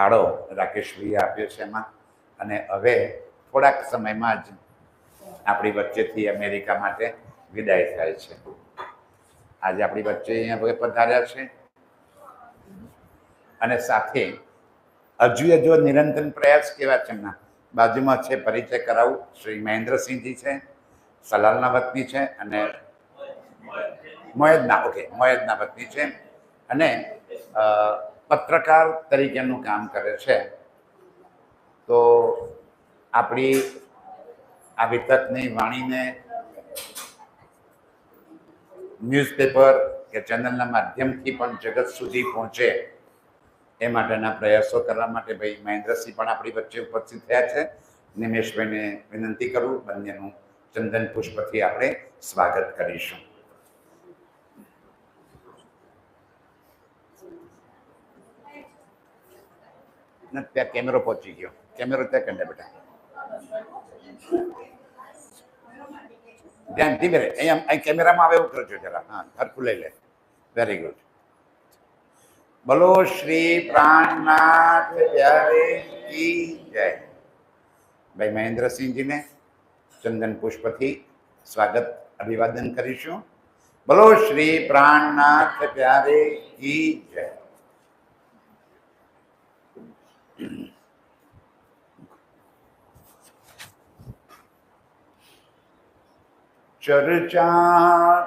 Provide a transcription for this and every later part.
ફાળો રાકેશભાઈએ આપ્યો છે એમાં. અને હવે થોડાક સમયમાં જ આપણી વચ્ચેથી અમેરિકા માટે વિદાય થાય છે. આજે આપણી વચ્ચે અહીંયા હવે પધાર્યા છે. અને સાથે હજુ હજુ નિરંતર પ્રયાસ કેવા છે એમના બાજુમાં છે પરિચય કરાવું. શ્રી મહેન્દ્રસિંહજી છે સલાલના વતની છે અને મોયદના ઓકે મોયદના વતની છે. અને પત્રકાર તરીકેનું કામ કરે છે. તો આપણી આ તકની વાણીને ન્યૂઝપેપર કે ચેનલના માધ્યમથી પણ જગત સુધી પહોંચે એ માટેના પ્રયાસો કરવા માટે ભાઈ મહેન્દ્રસિંહ પણ આપણી વચ્ચે ઉપસ્થિત થયા છે. નિમેશભાઈને વિનંતી કરું, બંનેનું ચંદન પુષ્પથી આપણે સ્વાગત કરીશું. ના, ત્યાં કેમેરો પહોંચી ગયો કેમેરો ત્યાં કંડે બેટા ધ્યાન ધીમે રહે અહીંયા અહીં કેમેરામાં આવે એવું કરજો જરા હા હરખું લઈ લે વેરી ગુડ બોલો શ્રી પ્રાણનાથ પ્યારે કી જય ભાઈ મહેન્દ્રસિંહજીને ચંદન પુષ્પથી સ્વાગત અભિવાદન કરીશું બોલો શ્રી પ્રાણનાથ પ્યારે કી જય चर्चा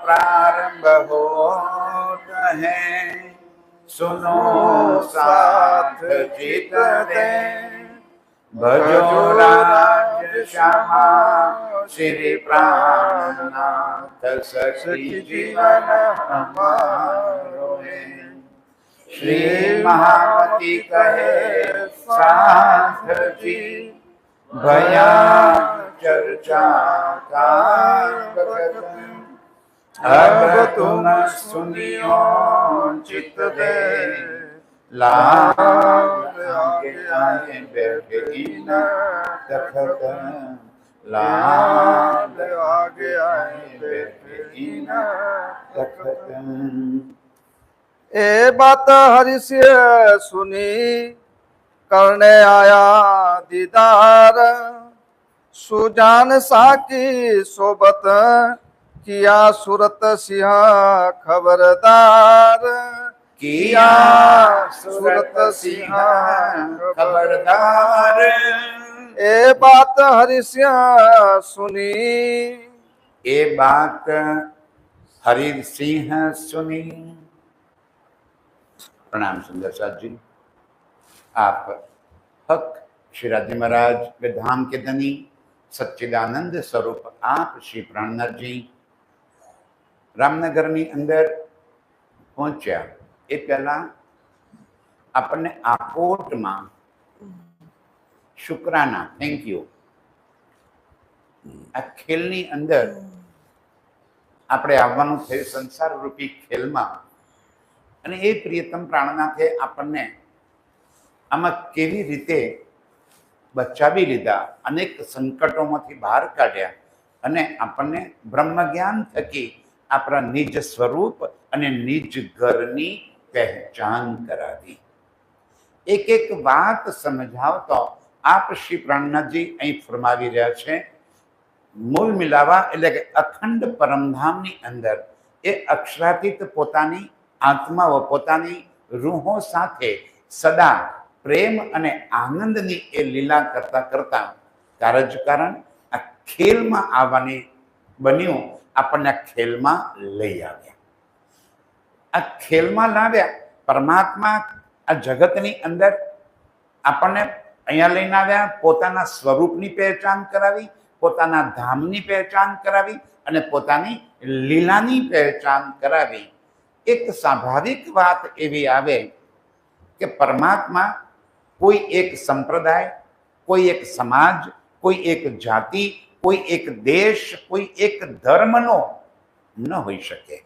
प्रारंभ होत है सुनो साथ चित दे भजो राज श्यामा श्री प्राणनाथ सखी जीवन हमारो है श्री महामती कहे साथ जी भया चर्चा का बखत अब तुम सुनियो चित दे लाल आगे आए बैठे न तखत लाल आगे आए बैठे न तखत ए बात हरिष्य सुनी करने आया दीदार सुजान साकी सोबत किया सूरत सिंह खबरदार। किया सूरत सिंह खबरदार। ए बात हरिष्य सुनी। ये बात हरि सिंह सुनी। प्रणाम सुंदर साथ जी। आप हक श्रीराजी महाराज के धाम के धनी સચ્ચિદાનંદ સ્વરૂપ આપ શ્રી પ્રણનરજી રામનગરની અંદર પહોંચ્યા. એ પહેલાં આપણને આ કોર્ટમાં શુક્રાના થેન્ક યુ આ ખેલની અંદર આપણે આવવાનું થયું સંસાર રૂપી ખેલમાં. અને એ પ્રિયતમ પ્રાણનાથે આપણને આમાં કેવી રીતે બચાવી લીધા, અનેક સંકટોમાંથી બહાર કાઢ્યા અને આપણને બ્રહ્મ જ્ઞાન થકી આપણા નિજ સ્વરૂપ અને નિજ ઘરની પહેચાન કરાવી. એક એક વાત સમજાવતો આપ શ્રી પ્રાણનાથજી અહીં ફરમાવી રહ્યા છે, મૂળ મિલાવા એટલે કે અખંડ પરમધામની અંદર એ અક્ષરાતીત પોતાની આત્માઓ, પોતાની રૂહો સાથે સદા પ્રેમ અને આનંદની એ લીલા કરતાં કરતાં કારજકારણ આ ખેલમાં આવવાની બન્યું, આપણને આ ખેલમાં લઈ આવ્યા. આ ખેલમાં લાવ્યા, પરમાત્મા આ જગતની અંદર આપણને અહીંયા લઈને આવ્યા, પોતાના સ્વરૂપની પહેચાન કરાવી, પોતાના ધામની પહેચાન કરાવી અને પોતાની લીલાની પહેચાન કરાવી. એક સ્વાભાવિક વાત એવી આવે કે પરમાત્મા કોઈ એક સંપ્રદાય, કોઈ એક સમાજ, કોઈ એક જાતિ, કોઈ એક દેશ, કોઈ એક ધર્મનો ન હોઈ શકે.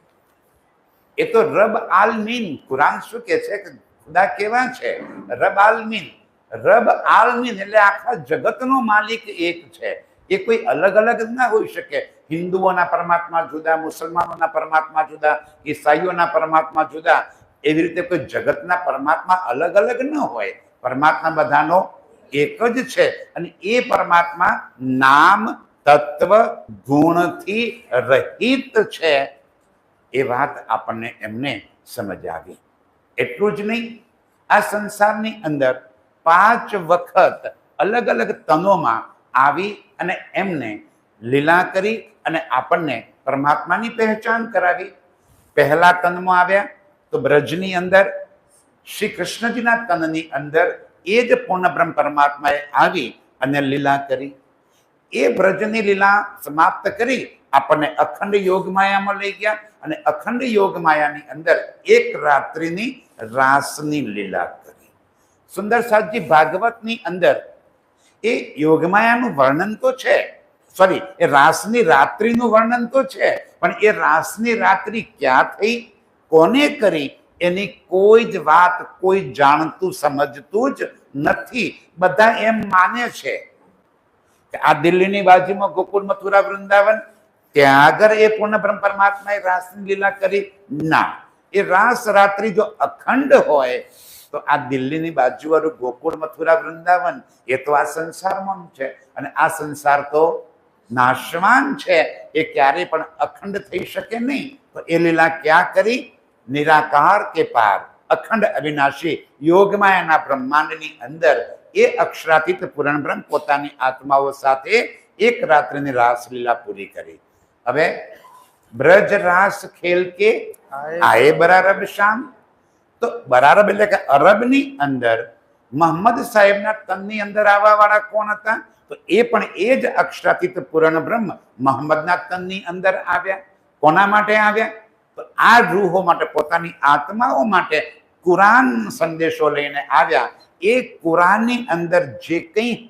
એ તો રબ આલમીન કુરાન શું કે છે કે ખુદા કેવા છે? રબ આલમીન રબ આલમીન એટલે આખા જગતનો માલિક એક છે. એ કોઈ અલગ અલગ ના હોઈ શકે. હિન્દુઓના પરમાત્મા જુદા, મુસલમાનોના પરમાત્મા જુદા, ઈસાઈઓના પરમાત્મા જુદા. એવી રીતે કોઈ જગતના પરમાત્મા અલગ અલગ ન હોય. પરમાત્મા બધાનો એક જ છે. અને એ પરમાત્મા નામ, તત્વ, ગુણથી રહિત છે એ વાત આપણને એમને સમજ આવી. એટલું જ નહીં, આ સંસારની અંદર પાંચ વખત અલગ અલગ તનોમાં આવી અને એમને લીલા કરી અને આપણને પરમાત્માની પહેચાન કરાવી. પહેલા તનમાં આવ્યા તો બ્રજની અંદર શ્રી કૃષ્ણજીના તનની અંદર એ જ પૂર્ણબ્રહ્મ પરમાત્માએ આવી અને લીલા કરી. એ વ્રજની લીલા સમાપ્ત કરી આપણને અખંડ યોગ માયામાં લઈ ગયા અને અખંડ યોગ માયાની અંદર એક રાત્રિની રાસની લીલા કરી. સુંદર સાતજી ભાગવતની અંદર એ યોગમાયાનું વર્ણન તો છે. સોરી, એ રાસની રાત્રિનું વર્ણન તો છે. પણ એ રાસની રાત્રિ ક્યાં થઈ? કોને કરી? એની કોઈ જ વાત, કોઈ જાણતું, સમજતું જ નથી. બધા એમ માને છે કે આ દિલ્હીની બાજુમાં ગોકુળ, મથુરા, વૃંદાવન, ત્યાં આગળ એ પૂર્ણ બ્રહ્મ પરમાત્માએ રાસની લીલા કરી. ના, એ રાસ રાત્રિ જો અખંડ હોય, તો આ દિલ્હીની બાજુવાળું ગોકુળ, મથુરા, વૃંદાવન, એ તો આ સંસારમાં છે. અને આ સંસાર તો નાશવાન છે. એ ક્યારેય પણ અખંડ થઈ શકે નહીં. તો એ લીલા ક્યાં કરી? નિરાકાર કે પાર. અખંડ અવિનાશી યોગમાયાના બ્રહ્માંડની અંદર એ અક્ષરાતીત પૂરણ બ્રહ્મ પોતાની આત્માઓ સાથે એક રાત્રિની રાસલીલા પૂરી કરી. હવે બ્રજ રાસ ખેલ કે? આએ બરારબ શામ. તો બરારબ એટલે કે અરબની અંદર મોહમ્મદ સાહેબના તનની અંદર આવવા વાળા કોણ હતા? તો એ પણ એ જ અક્ષરાતીત પૂરણ બ્રહ્મ મોહમ્મદના તનની અંદર આવ્યા. કોના માટે આવ્યા? આ રૂહો માટે, પોતાની આત્માઓ માટે કુરાન સંદેશો લઈને આવ્યા. એ કુરાનની અંદર જે કંઈ